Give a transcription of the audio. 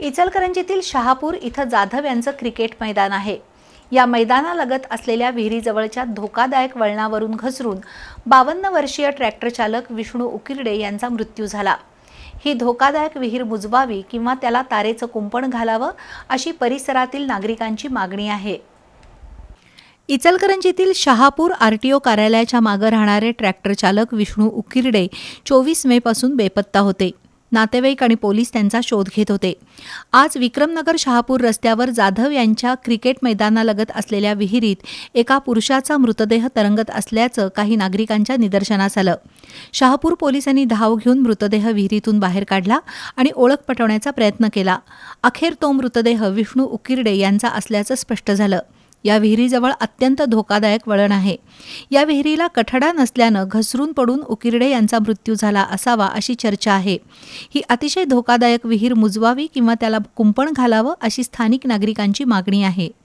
इचलकरंजीतील शहापूर इथं जाधव यांचं क्रिकेट मैदान आहे. या मैदानालगत असलेल्या विहिरीजवळच्या धोकादायक वळणावरून घसरून बावन्न वर्षीय ट्रॅक्टर चालक विष्णू उकिरडे यांचा मृत्यू झाला. ही धोकादायक विहीर बुजवावी किंवा त्याला तारेचं कुंपण घालावं अशी परिसरातील नागरिकांची मागणी आहे. इचलकरंजीतील शहापूर आर टी ओ कार्यालयाच्या मागं राहणारे ट्रॅक्टर चालक विष्णू उकिरडे चोवीस मेपासून बेपत्ता होते. नातेवाईक आणि पोलीस त्यांचा शोध घेत होते. आज विक्रमनगर शहापूर रस्त्यावर जाधव यांच्या क्रिकेट मैदानालगत असलेल्या विहिरीत एका पुरुषाचा मृतदेह तरंगत असल्याचं काही नागरिकांच्या निदर्शनास आलं. शहापूर पोलिसांनी धाव घेऊन मृतदेह विहिरीतून बाहेर काढला आणि ओळख पटवण्याचा प्रयत्न केला. अखेर तो मृतदेह विष्णू उकिरडे यांचा असल्याचं स्पष्ट झालं. या विहिरीजवळ अत्यंत धोकादायक वळण आहे. या विहिरीला कठडा नसल्यानं घसरून पडून उकिरडे यांचा मृत्यू झाला असावा अशी चर्चा आहे. ही अतिशय धोकादायक विहीर मुजवावी किंवा त्याला कुंपण घालावं अशी स्थानिक नागरिकांची मागणी आहे.